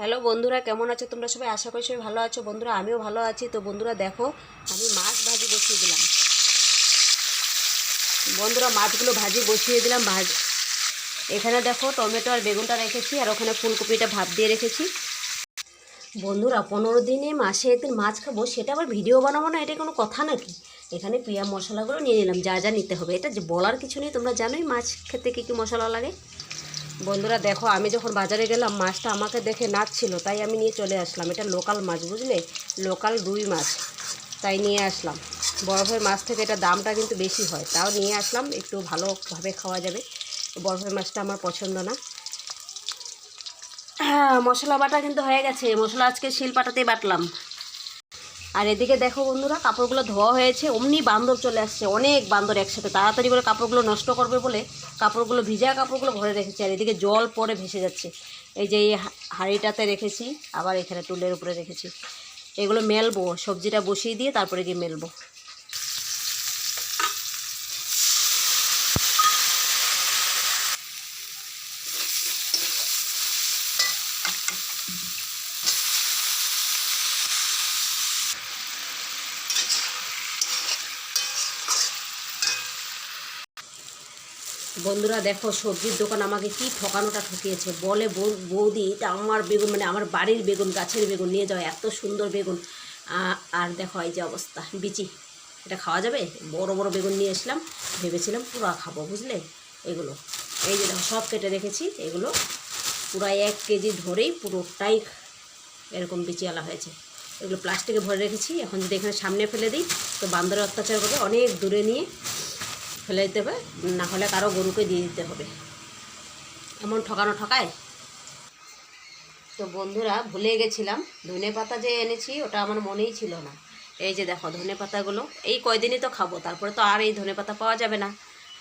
Hello বন্ধুরা, কেমন আছো তোমরা সবাই? আশা করি সবাই ভালো আছো। বন্ধুরা, আমিও ভালো আছি। তো বন্ধুরা, দেখো, আমি মাছ ভাজি বসিয়ে দিলাম। বন্ধুরা, মাছগুলো ভাজি বসিয়ে দিলাম। ভাজ, এখানে দেখো, টমেটো আর বেগুনটা রেখেছি, আর ওখানে ফুলকপিটা ভাপ দিয়ে রেখেছি। বন্ধুরা, পনেরো দিনে মাসে একদিন মাছ খাব, সেটা আবার ভিডিও বানাবো না, এটা কোনো কথা নাকি? এখানে পিয়া মশলাগুলো নিয়ে নিলাম, যা যা নিতে হবে। এটা বলার কিছু নেই, তোমরা জানোই মাছ খেতে কী কী মশলা লাগে। বন্ধুরা দেখো, আমি যখন বাজারে গেলাম, মাছটা আমাকে দেখে নাচছিল, তাই আমি নিয়ে চলে আসলাম। এটা লোকাল মাছ, বুঝলে? লোকাল রুই মাছ, তাই নিয়ে আসলাম। বরফের মাছ থেকে এটা দামটা কিন্তু বেশি হয়, তাও নিয়ে আসলাম। একটু ভালোভাবে খাওয়া যাবে। বরফের মাছটা আমার পছন্দ না। হ্যাঁ মশলা বাটা কিন্তু হয়ে গেছে। মশলা আজকে শিল পাটাতেই বাটলাম। আর এদিকে দেখো বন্ধুরা, কাপড়গুলো ধোয়া হয়েছে, অমনি বান্দর চলে আসছে। অনেক বান্দর একসাথে, তাড়াতাড়ি করে কাপড়গুলো নষ্ট করবে বলে কাপড়গুলো ভিজা কাপড়গুলো ভরে রেখেছে, আর এদিকে জল পরে ভেসে যাচ্ছে। এই যে এই হাঁড়িটাতে রেখেছি, আবার এখানে টুলের উপরে রেখেছি। এগুলো মেলবো, সবজিটা বসিয়ে দিয়ে তারপরে গিয়ে মেলবো। বন্ধুরা দেখো, সবজির দোকান আমাকে কি ঠকানোটা ঠকিয়েছে। বলে বৌদি, এটা আমার বেগুন মানে আমার বাড়ির বেগুন, গাছের বেগুন, নিয়ে যাও, এত সুন্দর বেগুন। আর দেখো, এই যে অবস্থা, বিচি, এটা খাওয়া যাবে? বড় বড় বেগুন নিয়ে এসলাম, ভেবেছিলাম পুরা খাব, বুঝলে? এগুলো, এই যে দেখো, সব কেটে রেখেছি, এগুলো পুরো এক কেজি ধরেই পুরোটাই এরকম বিচিয়ালা হয়েছে। এগুলো প্লাস্টিকে ভরে রেখেছি, এখন যদি এখানে সামনে ফেলে দিই, তো বান্দরের অত্যাচার করবে, অনেক দূরে নিয়ে ফেলে দিতে হবে, না হলে কারও গরুকে দিয়ে দিতে হবে। এমন ঠকানো ঠকায়। তো বন্ধুরা, ভুলে গেছিলাম, ধনে পাতা যে এনেছি, ওটা আমার মনেই ছিল না। এই যে দেখো, ধনে পাতাগুলো, এই কয়দিনই তো খাব, তারপরে তো আর এই ধনে পাতা পাওয়া যাবে না।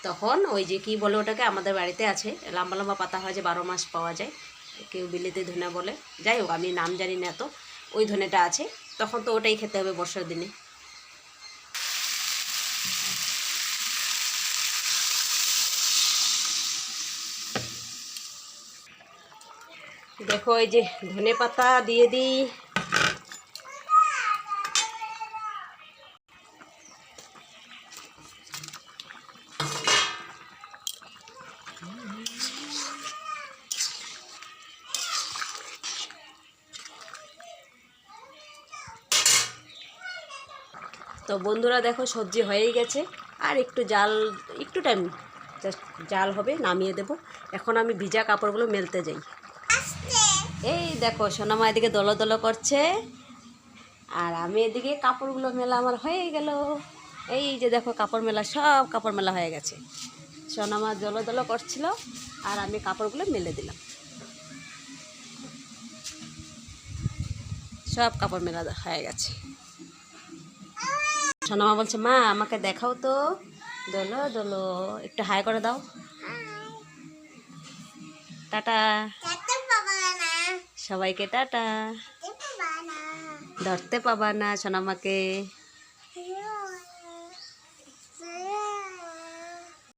তখন ওই যে কি বলে ওটাকে, আমাদের বাড়িতে আছে, লম্বা লম্বা পাতা হয় যে বারো মাস পাওয়া যায়, কেউ বিলেতে ধনে বলে। যাই হোক, আমি নাম জানি না তো ওই ধনেটা আছে। তখন তো ওটাই খেতে হবে বর্ষার দিনে। দেখো, এই যে ধনে পাতা দিয়ে দিই। তো বন্ধুরা, দেখো, সবজি হয়েই গেছে। আর একটু জাল, একটু টাইম জাল হবে, নামিয়ে দেব। এখন আমি ভিজা কাপড়গুলো মেলতে যাই। এই দেখো সোনামা এদিকে দলো দলো করছে। আর আমি এদিকে কাপড়গুলো মেলা আমার হয়ে গেল। এই যে দেখো, কাপড় মেলা, সব কাপড় মেলা হয়ে গেছে। সোনামা দলো দলো করছিল, আর আমি কাপড়গুলো মেলে দিলাম। সব কাপড় মেলা হয়ে গেছে। সোনামা বলছে, মা, আমাকে দেখাও তো। দোলো দোলো, একটু হাই করে দাও। টাটা। সবাইকে টাটা। ধরতে পাবা না। সোনামাকে।